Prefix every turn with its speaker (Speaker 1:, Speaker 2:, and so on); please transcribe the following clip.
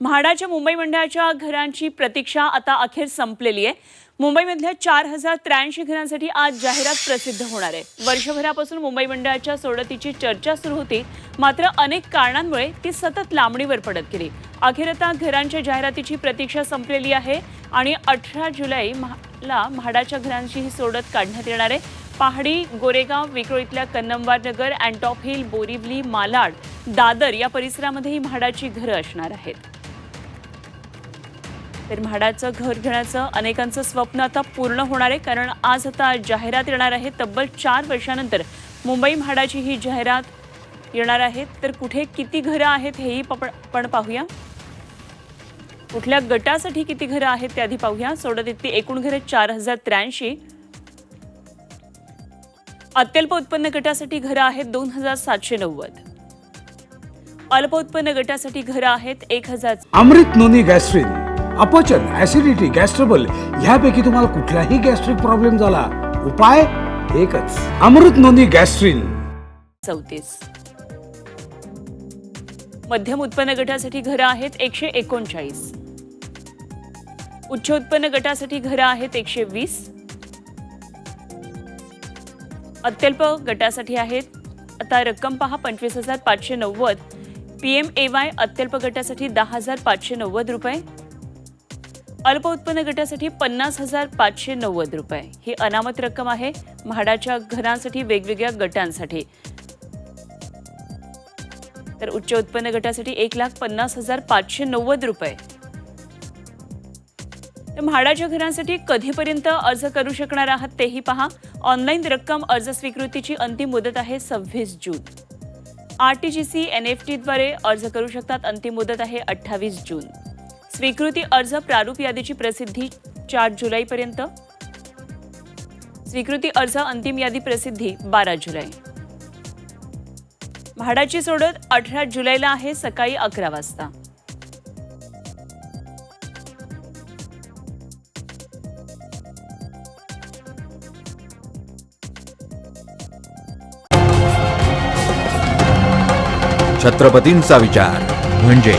Speaker 1: म्हाडाच्या मुंबई मंडळाच्या घरांची प्रतीक्षा आता अखेर संपलेली आहे. मुंबईमधल्या चार हजार त्र्याऐंशी घरांसाठी आज जाहिरात प्रसिद्ध होणार आहे. वर्षभरापासून मुंबई मंडळाच्या सोडतीची चर्चा सुरू होती. मात्र अनेक कारणांमुळे ती सतत लांबणीवर पडत गेली. अखेर आता घरांच्या जाहिरातीची प्रतीक्षा संपलेली आहे आणि अठरा जुलैला म्हाडाच्या घरांची ही सोडत काढण्यात येणार आहे. पहाडी गोरेगाव विक्रोळीतल्या कन्नमवार नगर अँटॉप हिल बोरिवली मालाड दादर या परिसरामध्ये ही म्हाडाची घरं असणार आहेत. तर म्हाडाचं घर घेण्याचं अनेकांचं स्वप्न आता पूर्ण होणार आहे. कारण आज आता जाहिरात येणार आहे. तब्बल चार वर्षानंतर मुंबई म्हाडाची ही जाहिरात येणार आहे. तर कुठे किती घरं आहेत हेही आपण पाहूया. कुठल्या गटासाठी किती घरं आहेत ते आधी पाहूया. सोडत इथली एकूण घरं चार हजार त्र्याऐंशी. अत्यल्प उत्पन्न गटासाठी घरं आहेत दोन हजार सातशे नव्वद. अल्प उत्पन्न गटासाठी घरं आहेत एक हजार
Speaker 2: अमृत नोनी गॅस्ट्रिन अपचन ऍसिडिटी गॅस्ट्रबल ह्यापैकी तुम्हाला कुठलाही गॅस्ट्रिक प्रॉब्लेम झाला. उपाय एकच. अमृत नोंदी गॅस्ट्रिन.
Speaker 1: चौतीस. मध्यम उत्पन्न गटासाठी घरं आहेत एकशे एकोणचाळीस. उच्च उत्पन्न गटासाठी घरं आहेत एकशे वीस. अत्यल्प गटासाठी आहेत आता रक्कम पहा पंचवीस हजार पाचशे नव्वद. पी एम ए वाय अत्यल्प गटासाठी दहा हजार पाचशे नव्वद रुपये. अल्प उत्पन्न गटासाठी पन्नास हजार पाचशे नव्वद रुपये. ही अनामत रक्कम आहे म्हाडाच्या घरांसाठी वेगवेगळ्या गटांसाठी. तर उच्च उत्पन्न गटासाठी एक लाख पन्नास हजार पाचशे नव्वद रुपये. तर म्हाडाच्या घरांसाठी कधीपर्यंत अर्ज करू शकणार आहात तेही पहा. ऑनलाईन रक्कम अर्ज स्वीकृतीची अंतिम मुदत आहे सव्वीस जून. R T G C N F टीद्वारे अर्ज करू शकतात. अंतिम मुदत आहे अठ्ठावीस जून. स्वीकृती अर्ज प्रारूप यादीची प्रसिद्धी चार जुलैपर्यंत. स्वीकृती अर्ज अंतिम यादी प्रसिद्धी बारा जुलै. म्हाडाची सोडत अठरा जुलैला आहे सकाळी अकरा वाजता.
Speaker 3: छत्रपतींचा विचार म्हणजे